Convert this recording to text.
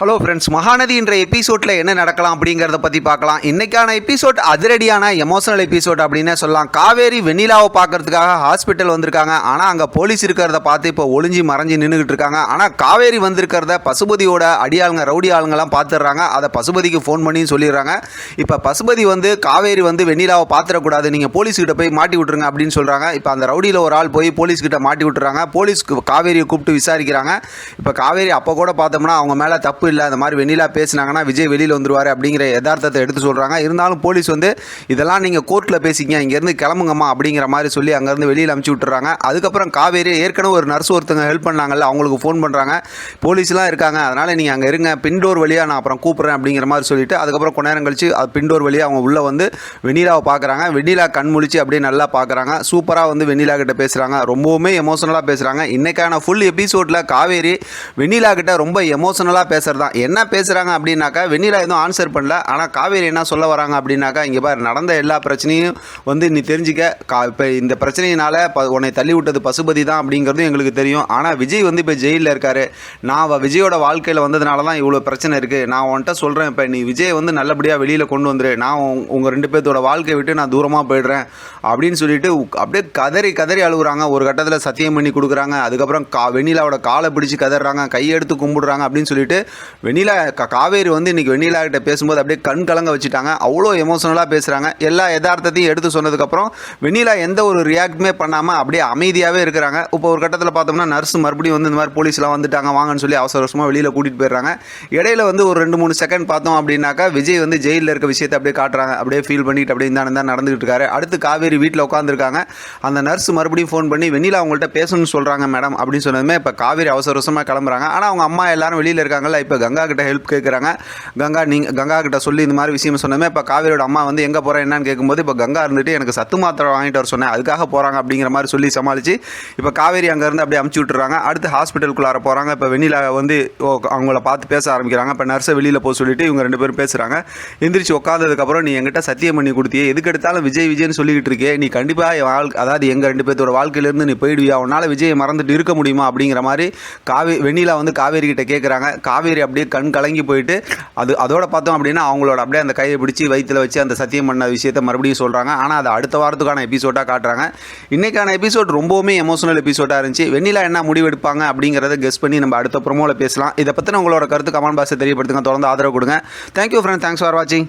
Hello friends Mahanadi என்ற எபிசோடில் என்ன நடக்கலாம் அப்படிங்கிறத பற்றி பார்க்கலாம். இன்னைக்கான எபிசோட் அதிரடியான எமோஷனல் எபிசோட் அப்படின்னு சொல்லலாம். காவேரி வெண்ணிலாவை பார்க்கறதுக்காக ஹாஸ்பிட்டல் வந்திருக்காங்க. ஆனால் அங்கே போலீஸ் இருக்கிறத பார்த்து இப்போ ஒளிஞ்சி மறைஞ்சி நின்றுக்கிட்டு இருக்காங்க. ஆனால் காவேரி வந்திருக்கிறத பசுபதியோட அடியாளுங்க ரவுடி ஆளுங்கெல்லாம் பார்த்துடுறாங்க. அதை பசுபதிக்கு ஃபோன் பண்ணி சொல்லிடுறாங்க. இப்போ பசுபதி வந்து காவேரி வந்து வெண்ணிலாவை பார்த்துடக்கூடாது. நீங்கள் போலீஸ்கிட்ட போய் மாட்டி விட்ருங்க அப்படின்னு சொல்கிறாங்க இப்போ அந்த ரவுடியில் ஒரு ஆள் போய் போலீஸ்கிட்ட மாட்டி விட்டுறாங்க. போலீஸ்க்கு காவேரியை கூப்பிட்டு விசாரிக்கிறாங்க. இப்போ காவேரி அப்போ கூட பார்த்தோம்னா அவங்க மேலே தப்பு இல்லை அந்த மாதிரி வெண்ணிலா பேசினாங்கன்னா விஜய் வெளியில் வந்துருவார் அப்படிங்கிற யதார்த்தத்தை எடுத்து சொல்கிறாங்க இருந்தாலும் போலீஸ் வந்து இதெல்லாம் நீங்கள் கோர்ட்டில் பேசிங்க இங்கேருந்து கிளம்புங்கம்மா அப்படிங்கிற மாதிரி சொல்லி அங்கேருந்து வெளியில் அமுச்சு விட்டுறாங்க. அதுக்கப்புறம் காவேரி ஏற்கனவே ஒரு நர்ஸ் ஒருத்தங்க ஹெல்ப் பண்ணாங்கல்ல அவங்களுக்கு ஃபோன் பண்ணுறாங்க போலீஸ்லாம் இருக்காங்க அதனால் நீங்கள் அங்கே இருங்க பின்டோர் வழியாக நான் அப்புறம் கூப்பிட்றேன் அப்படிங்கிற மாதிரி சொல்லிட்டு அதுக்கப்புறம் கொஞ்ச நேரம் கழிச்சு அது பின்டோர் வழியாக அவங்க உள்ளே வந்து வெண்ணிலாவை பார்க்குறாங்க வெண்ணிலா கண் முழிச்சு அப்படியே நல்லா பார்க்குறாங்க சூப்பராக வந்து வெண்ணிலா கிட்ட பேசுகிறாங்க ரொம்பவுமே எமோஷனலாக பேசுகிறாங்க இன்னைக்கான ஃபுல் எபிசோடில் காவேரி வெண்ணிலா கிட்ட ரொம்ப எமோஷனலாக பேச ஆன்சர் தான். என்ன பேசுகிறாங்க அப்படின்னாக்கா வெண்ணிலா எதுவும் ஆன்சர் பண்ணல. ஆனால் காவேரி என்ன சொல்ல வராங்க அப்படின்னாக்கா இங்கே பாரு நடந்த எல்லா பிரச்சனையும் வந்து நீ தெரிஞ்சிக்க. கா இப்போ இந்த பிரச்சனையினால ப உன்னை தள்ளி விட்டது பசுபதி தான் அப்படிங்கிறதும் எங்களுக்கு தெரியும். ஆனால் விஜய் வந்து இப்போ ஜெயிலில் இருக்காரு. நான் விஜயோட வாழ்க்கையில் வந்ததுனால தான் இவ்வளோ பிரச்சனை இருக்குது நான் உன்கிட்ட சொல்கிறேன் இப்போ நீ விஜய் வந்து நல்லபடியாக வெளியில் கொண்டு வந்துரு. நான் உங்கள் ரெண்டு பேர்த்தோட வாழ்க்கையை விட்டு நான் தூரமாக போயிடுறேன். அப்படின்னு சொல்லிட்டு அப்படியே கதறி கதறி அழுகுறாங்க. ஒரு கட்டத்தில் சத்தியம் பண்ணி கொடுக்குறாங்க. அதுக்கப்புறம் கா வெண்ணிலாவோட காலை பிடிச்சி கதறாங்க. கையெடுத்து கும்பிடுறாங்க அப்படின்னு சொல்லிட்டு வெண்ணிலா க காவேரி வந்து இன்னைக்கு வெண்ணிலா கிட்ட பேசும்போது அப்படியே கண் கலங்க வச்சுட்டாங்க. அவ்வளோ எமோஷனலாக பேசுகிறாங்க எல்லா யதார்த்தத்தையும் எடுத்து சொன்னதுக்கப்புறம் வெண்ணிலா எந்த ஒரு ரியாக்டுமே பண்ணாமல் அப்படியே அமைதியாகவே இருக்கிறாங்க. இப்போ ஒரு கட்டத்தில் பார்த்தோம்னா நர்ஸ் மறுபடியும் வந்து இந்த மாதிரி போலீஸ்லாம் வந்துட்டாங்க வாங்கன்னு சொல்லி அவசர அவசரமாக வெளியில் கூட்டிகிட்டு போயிடுறாங்க. இடையில வந்து ஒரு ரெண்டு மூணு செகண்ட் பார்த்தோம் அப்படின்னாக்கா விஜய் வந்து ஜெயிலில் இருக்க விஷயத்தை அப்படியே காட்டுறாங்க. அப்படியே ஃபீல் பண்ணிட்டு அப்படியே இந்த தான் நடந்துகிட்டு இருக்காரு. அடுத்து காவேரி வீட்டில் உட்காந்துருக்காங்க அந்த நர்ஸ் மறுபடியும் ஃபோன் பண்ணி வெண்ணிலா அவங்கள்ட்ட பேசணும்னு சொல்கிறாங்க மேடம் அப்படின்னு சொன்னதுமே இப்போ காவேரி அவசர அவசரமாக கிளம்புறாங்க. ஆனால் அவங்க அம்மா எல்லாரும் வெளியில் இருக்காங்கல்ல இப்போ கங்கா கிட்ட ஹெல்ப் கேட்குறாங்க கங்கா நீங்கள் கங்கா கிட்ட சொல்லி இந்த மாதிரி விஷயம் சொன்னதுமே இப்போ காவேரியோட அம்மா வந்து எங்கே போகிறேன் என்னன்னு கேட்கும்போது இப்போ கங்கா இருந்துட்டு எனக்கு சத்து மாத்திரை வாங்கிட்டு வர சொன்னேன். அதுக்காக போகிறாங்க அப்படிங்கிற மாதிரி சொல்லி சமாளித்து இப்போ காவேரி அங்கேருந்து அப்படியே அமுச்சு விட்டுறாங்க. அடுத்து ஹாஸ்பிட்டலுக்குள்ளார போகிறாங்க இப்போ வெண்ணிலா வந்து ஓ, அவங்கள பார்த்து பேச ஆரம்பிக்கிறாங்க. இப்போ நர்ஸை வெளியில் போக சொல்லிட்டு இவங்க ரெண்டு பேரும் பேசுகிறாங்க எந்திரிச்சு உட்காந்ததுக்கப்புறம் நீ எங்கிட்ட சத்தியம் பண்ணி கொடுத்தியே. எதுக்கு எடுத்தாலும் விஜய் விஜய்னு சொல்லிக்கிட்டு இருக்கே. நீ கண்டிப்பாக என் வாழ்க்கை அதாவது எங்கள் ரெண்டு பேர்த்தோட வாழ்க்கையிலேருந்து நீ போயிடுவியா? உன்னால் விஜயை மறந்துட்டு இருக்க முடியுமா? அப்படிங்கிற மாதிரி காவே வெண்ணிலா வந்து காவேரி கிட்ட கேட்குறாங்க காவேரி அப்படியே கண் கலங்கி போயிட்டு அது அதோட பார்த்தோம் அப்படின்னா அவங்களோட அப்படியே அந்த கையை பிடிச்சி வயிற்றில் வச்சு அந்த சத்தியம் பண்ண விஷயத்தை மறுபடியும் சொல்கிறாங்க ஆனால் அது அடுத்த வாரத்துக்கான எபிசோடாக காட்டுறாங்க. இன்றைக்கான எபிசோட் ரொம்பவுமே எமோஷனல் எபிசோடாக இருந்துச்சு. வெண்ணிலா என்ன முடிவெடுப்பாங்க அப்படிங்கிறத கெஸ் பண்ணி நம்ம அடுத்த ப்ரொமோவில் பேசலாம். இதை பற்றின உங்களோட கருத்து கமெண்ட் பாக்ஸை தெரியப்படுத்துங்க. தொடர்ந்து ஆதரவு கொடுங்க. தேங்க்யூ ஃப்ரெண்ட் தேங்க்ஸ் ஃபார் வாட்சிங்